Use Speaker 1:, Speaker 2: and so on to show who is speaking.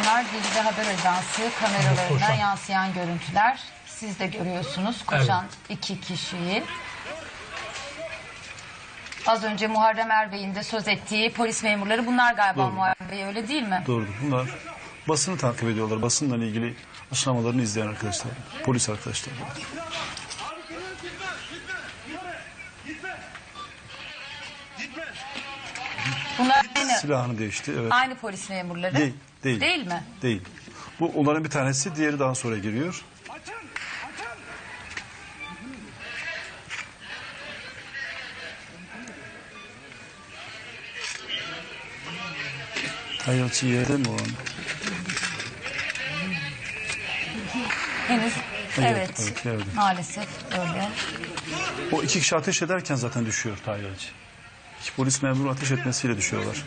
Speaker 1: Bunlar Bilgi Haber Ajansı kameralarından
Speaker 2: Koşan.
Speaker 1: yansıyan görüntüler. Siz de görüyorsunuz koşan iki kişiyi. Az önce Muharrem Erbey'in de söz ettiği polis memurları bunlar galiba
Speaker 3: Doğru.
Speaker 1: Muharrem Bey öyle değil mi?
Speaker 3: Doğrudur. Bunlar basını takip ediyorlar. Basınla ilgili açıklamalarını izleyen arkadaşlar. Polis arkadaşlar.
Speaker 1: Bunlar aynı,
Speaker 3: Silahını değişti. Evet.
Speaker 1: aynı polis memurları.
Speaker 3: Değil. Değil.
Speaker 1: Değil mi?
Speaker 3: Değil. Bu onların bir tanesi, diğeri daha sonra giriyor. Hayatçı yerde mi o an?
Speaker 1: Henüz
Speaker 3: Evet,
Speaker 1: evet,
Speaker 3: evet,
Speaker 1: maalesef öyle.
Speaker 3: O iki kişi ateş ederken zaten düşüyor Tayyacı. Polis memuru ateş etmesiyle düşüyorlar.